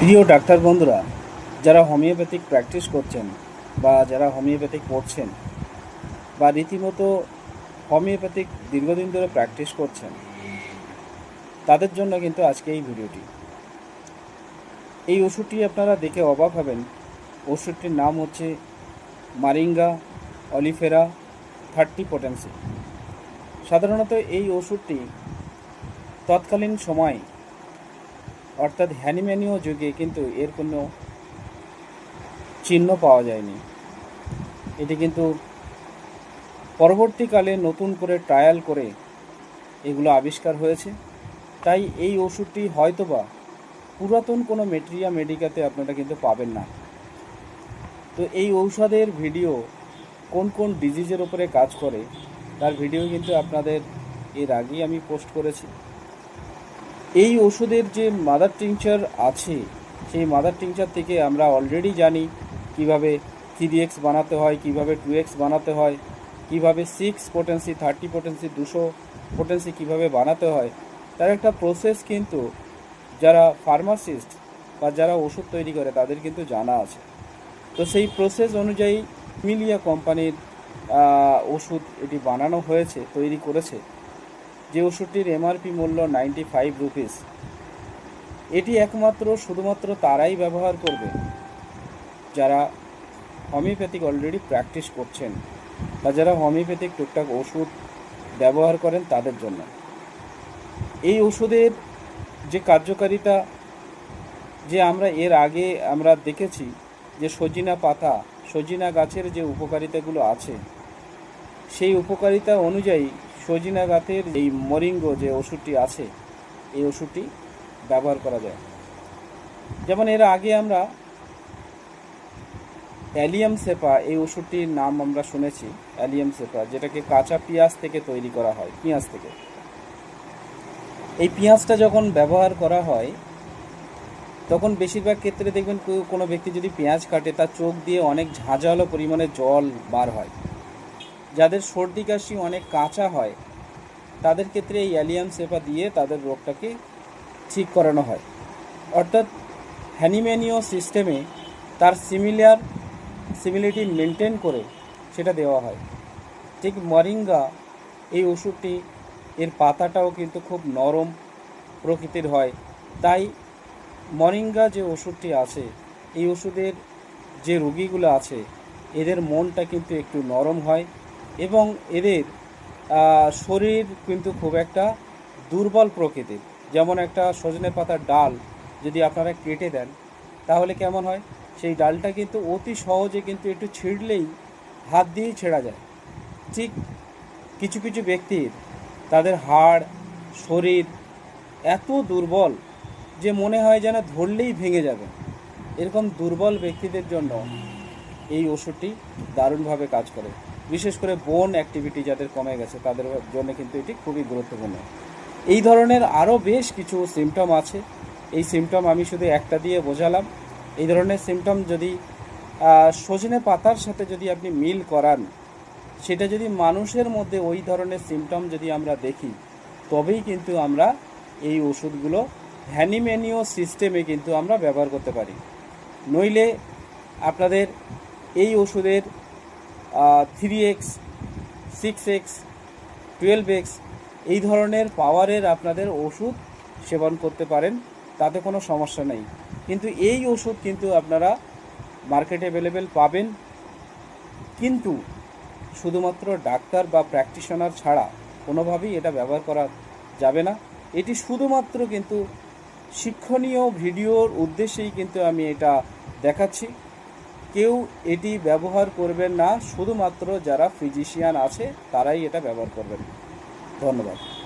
প্রিয় ডাক্তার বন্ধুরা, যারা হোমিওপ্যাথিক প্র্যাকটিস করছেন বা যারা হোমিওপ্যাথিক পড়ছেন বা রীতিমতো হোমিওপ্যাথিক দীর্ঘদিন ধরে প্র্যাকটিস করছেন, তাদের জন্য কিন্তু আজকে এই ভিডিওটি। এই ওষুধটি আপনারা দেখে অবাক হবেন। ওষুধটির নাম হচ্ছে মারিঙ্গা অলিফেরা থার্টি পোটেন্সি। সাধারণত এই ওষুধটি তৎকালীন সময় অর্থাৎ হ্যানিম্যানীয় যুগে কিন্তু এর কোনো চিহ্ন পাওয়া যায়নি। এটি কিন্তু পরবর্তীকালে নতুন করে ট্রায়াল করে এগুলো আবিষ্কার হয়েছে। তাই এই ওষুধটি হয়তোবা পুরাতন কোনো মেটেরিয়া মেডিকাতে আপনারা কিন্তু পাবেন না। তো এই ঔষধের ভিডিও কোন কোন ডিজিজের ওপরে কাজ করে, তার ভিডিও কিন্তু আপনাদের এর আগেই আমি পোস্ট করেছি। এই ওষুধের যে মাদার টিংচার আছে, সেই মাদার টিংচার থেকে আমরা অলরেডি জানি কীভাবে থ্রি এক্স বানাতে হয়, কীভাবে টু এক্স বানাতে হয়, কীভাবে সিক্স পোটেন্সি থার্টি পোটেন্সি দুশো পোটেন্সি কীভাবে বানাতে হয়, তার একটা প্রসেস কিন্তু যারা ফার্মাসিস্ট বা যারা ওষুধ তৈরি করে, তাদের কিন্তু জানা আছে। তো সেই প্রসেস অনুযায়ী মিলিয়া কোম্পানির ওষুধ এটি বানানো হয়েছে, তৈরি করেছে। যে ওষুধটির এমআরপি মূল্য নাইনটি ফাইভ রুপিস এটি একমাত্র, শুধুমাত্র তারাই ব্যবহার করবে, যারা হোমিওপ্যাথিক অলরেডি প্র্যাকটিস করছেন বা যারা হোমিওপ্যাথিক টুকটাক ওষুধ ব্যবহার করেন তাদের জন্য। এই ওষুধের যে কার্যকারিতা, যে আমরা এর আগে আমরা দেখেছি যে সজিনা পাতা, সজিনা গাছের যে উপকারিতাগুলো আছে, সেই উপকারিতা অনুযায়ী সজিনা গাছের এই মরিঙ্গ যে ওষুধটি আছে, এই ওষুধটি ব্যবহার করা যায়। যেমন এর আগে আমরা অ্যালিয়াম সেপা, এই ওষুধটির নাম আমরা শুনেছি, অ্যালিয়াম সেপা, যেটাকে কাঁচা পেঁয়াজ থেকে তৈরি করা হয়, পেঁয়াজ থেকে। এই পেঁয়াজটা যখন ব্যবহার করা হয়, তখন বেশিরভাগ ক্ষেত্রে দেখবেন কোনো ব্যক্তি যদি পেঁয়াজ কাটে, তার চোখ দিয়ে অনেক ঝাঁঝালো পরিমাণে জল বার হয়। যাদের সর্দি কাশি অনেক কাঁচা হয়, তাদের ক্ষেত্রে এই অ্যালিয়াম সেপা দিয়ে তাদের রোগটাকে ঠিক করানো হয়। অর্থাৎ হ্যানিম্যানীয় সিস্টেমে তার সিমিলার সিমিলিটি মেনটেন করে সেটা দেওয়া হয়। ঠিক মরিঙ্গা এই ওষুধটি, এর পাতাটাও কিন্তু খুব নরম প্রকৃতির হয়। তাই মরিঙ্গা যে ওষুধটি আছে, এই ওষুধের যে রোগীগুলো আছে, এদের মনটা কিন্তু একটু নরম হয়। এবং এদের শরীর কিন্তু খুব একটা দুর্বল প্রকৃতির। যেমন একটা সজনে পাতার ডাল যদি আপনারা কেটে দেন, তাহলে কেমন হয়? সেই ডালটা কিন্তু অতি সহজে কিন্তু একটু ছিঁড়লেই হাত দিয়েই ছেঁড়া যায়। ঠিক কিছু কিছু ব্যক্তির তাদের হাড়, শরীর এত দুর্বল যে মনে হয় যেন ধরলেই ভেঙে যাবে। এরকম দুর্বল ব্যক্তিদের জন্য এই ওষুধটি দারুণভাবে কাজ করে। বিশেষ করে বোন অ্যাক্টিভিটি যাদের কমে গেছে, তাদের জন্য কিন্তু এটি খুবই গুরুত্বপূর্ণ। এই ধরনের আরও বেশ কিছু সিমটম আছে। এই সিমটম আমি শুধু একটা দিয়ে বোঝালাম। এই ধরনের সিমটম যদি সজনে পাতার সাথে যদি আপনি মিল করান, সেটা যদি মানুষের মধ্যে ওই ধরনের সিমটম যদি আমরা দেখি, তবেই কিন্তু আমরা এই ওষুধগুলো হ্যানিম্যানীয় সিস্টেমে কিন্তু আমরা ব্যবহার করতে পারি। নইলে আপনাদের এই ওষুধের three X six X twelve X এই ধরনের পাওয়ারের আপনাদের ওষুধ সেবন করতে পারেন, তাতে কোনো সমস্যা নেই। কিন্তু এই ওষুধ কিন্তু আপনারা মার্কেটে অ্যাভেলেবেল পাবেন। কিন্তু শুধুমাত্র ডাক্তার বা প্র্যাকটিশনার ছাড়া কোনোভাবেই এটা ব্যবহার করা যাবে না। এটি শুধুমাত্র কিন্তু শিক্ষণীয় ভিডিওর উদ্দেশ্যেই কিন্তু আমি এটা দেখাচ্ছি। কেউ এটি ব্যবহার করবেন না। শুধুমাত্র যারা ফিজিশিয়ান আছে তারাই এটা ব্যবহার করবেন। ধন্যবাদ।